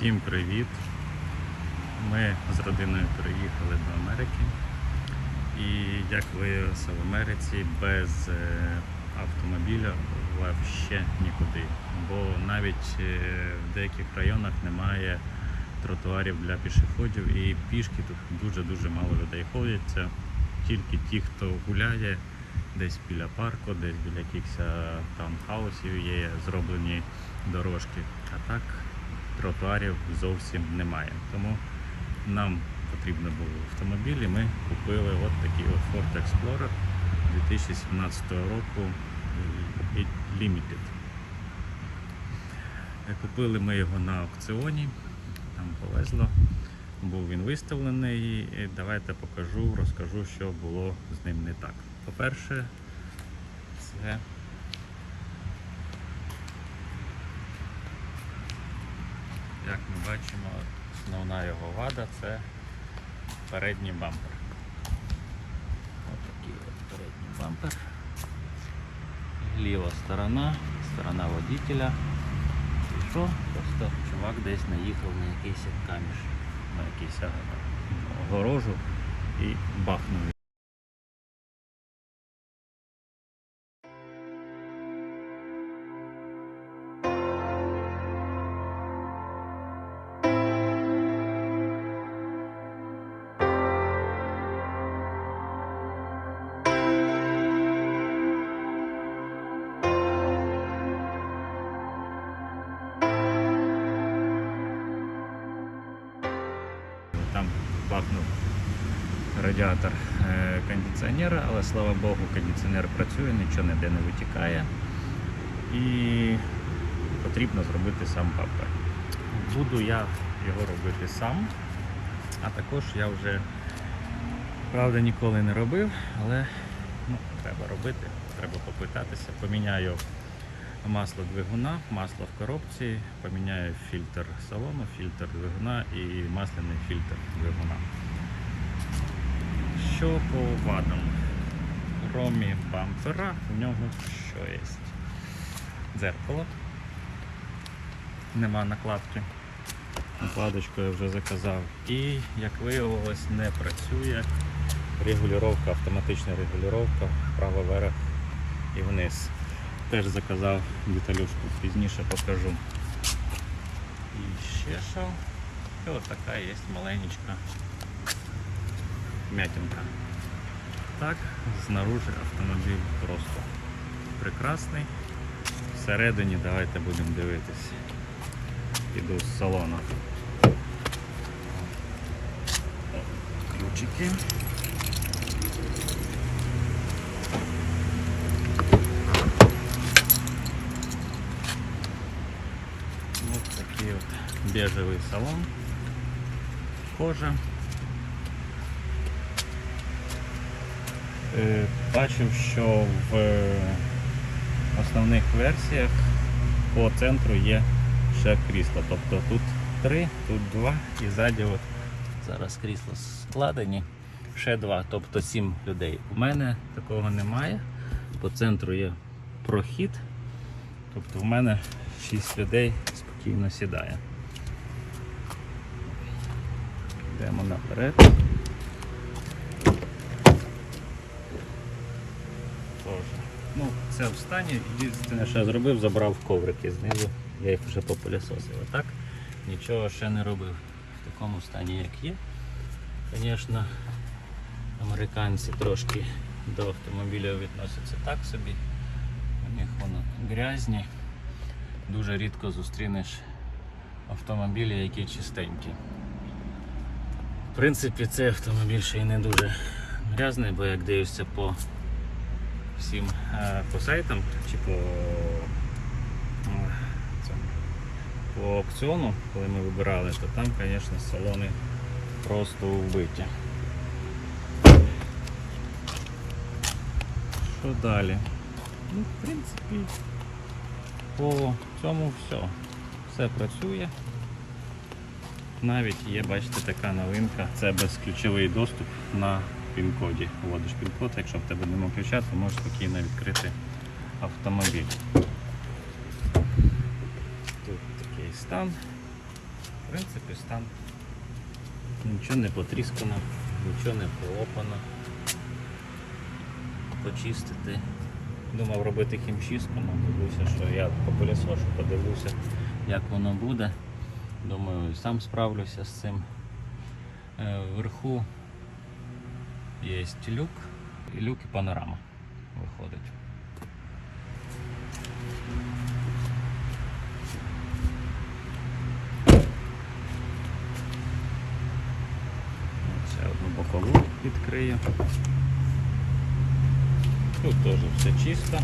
Всім привіт! Ми з родиною переїхали до Америки. І як виявилося в Америці без е, автомобіля взагалі нікуди. Бо навіть е, в деяких районах немає тротуарів для пішоходів і пішки тут дуже-дуже мало людей ходять. Це тільки ті, хто гуляє десь біля парку, десь біля якихось е, таунхаусів є зроблені дорожки. А так тротуарів зовсім немає. Тому нам потрібно було автомобіль і ми купили от такий от Ford Explorer 2017 року е, Limited. Е, Купили ми його на аукціоні, там повезло. Був він виставлений. І давайте покажу, розкажу, що було з ним не так. По-перше, це Як ми бачимо, основна його вада це передній бампер. Ось такий передній бампер. Ліва сторона, сторона водителя. І що? Просто чувак десь наїхав на якийсь каміш, на якийсь огорожу і бахнув. Радіатор е, кондиціонера, але слава Богу, кондиціонер працює, нічого ніде не витікає. І потрібно зробити сам бампер. Буду я його робити сам, а також я вже правда ніколи не робив, але ну, треба робити, треба попитатися. Поміняю масло двигуна, масло в коробці, поміняю фільтр салону, фільтр двигуна і масляний фільтр двигуна. Що по вадам? Ромі бампера, у нього що є? Дзеркало. Нема накладки. Накладочку я вже заказав. І, як виявилось, не працює регулювання, автоматична регулювання вправо вверх і вниз. Теж заказав деталюшку, пізніше покажу. І ще що? І от така є маленька м'ятинка. Так, знаружи автомобіль просто прекрасний. Всередині давайте будемо дивитись. Іду з салону. О, Ключики. Вот такий от бежевий салон. Кожа. Бачив, що в е, основних версіях по центру є ще крісло. Тобто тут три, тут два і ззаді от зараз крісла складені. Ще два, тобто сім людей. У мене такого немає. По центру є прохід. Тобто в мене 6 людей спокійно сідає. Йдемо наперед. Тоже. Ну, це в стані. Єдине, що я зробив, забрав коврики знизу. Я їх вже попилісосив. А нічого ще не робив. В такому стані, як є. Звісно, американці трошки до автомобіля відносяться так собі. У них воно грязні. Дуже рідко зустрінеш автомобілі, які чистенькі. В принципі, цей автомобіль ще й не дуже грязний, бо як дивишся по всім е, по сайтам чи по, по аукціону, коли ми вибирали, то там, звісно, салони просто вбиті. Що далі? Ну, в принципі, по цьому все. Все працює. Навіть є, бачите, така новинка. Це безключовий доступ на пін-коді. Вводиш пін-код, якщо в тебе немає ключа, то можеш спокійно відкрити автомобіль. Тут такий стан. В принципі, стан нічого не потріскано, нічого не полопано. Почистити. Думав робити хімчистку, але дивлюся, що я попилісошу, подивлюся, як воно буде. Думаю, сам справлюся з цим. Е, Вверху є люк, і люк і панорама виходить. Ще одну бокову відкрию. Тут теж все чисто.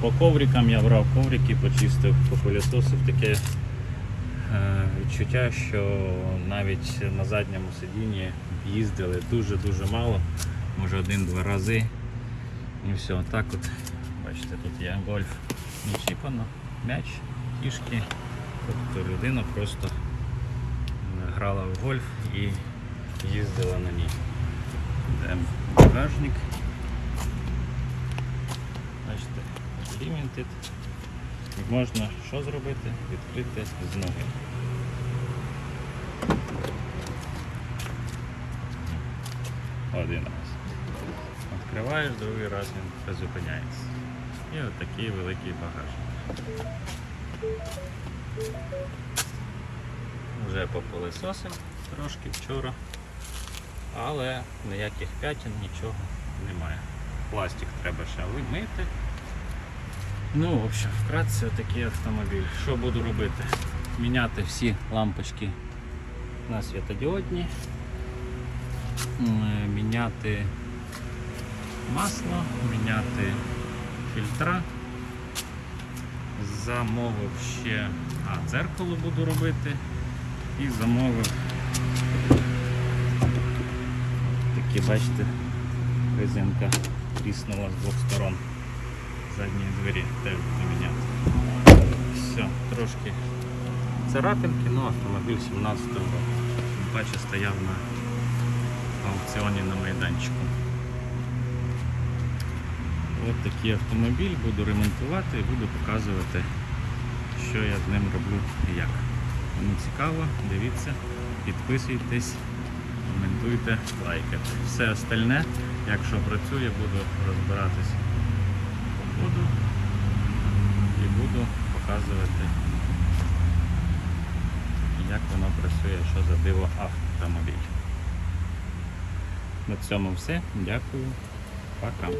По коврикам я брав коврики, почистив, попилісосив таке відчуття, що навіть на задньому сидінні їздили дуже-дуже мало, може один-два рази. І все, так от, бачите, тут є гольф не чіпано, м'яч, кішки. Тобто людина просто е, грала в гольф і їздила на ній. Де багажник. Бачите, limited. Можна що зробити? Відкрити з ноги. Один раз. Відкриваєш, другий раз він призупиняється. І от такий великий багажник. Вже попилисосив трошки вчора, але ніяких п'ятин, нічого немає. Пластик треба ще вимити. Ну, в общем, вкратце такий автомобіль. Що буду робити? Міняти всі лампочки на світодіодні, міняти масло, міняти фільтра. Замовив ще, а, дзеркало буду робити і замовив такі, бачите, резинка тріснула з двох сторон задньої двері теж буду міняти. Все, трошки царапинки, ну автомобіль 17 року. Тим паче стояв на аукціоні на майданчику. Ось такий автомобіль буду ремонтувати і буду показувати, що я з ним роблю і як. Кому цікаво, дивіться, підписуйтесь, коментуйте, лайкайте. Все остальне, якщо працює, буду розбиратись ходу і буду показувати, як воно працює, що за диво автомобіль. На цьому все. Дякую. Пока.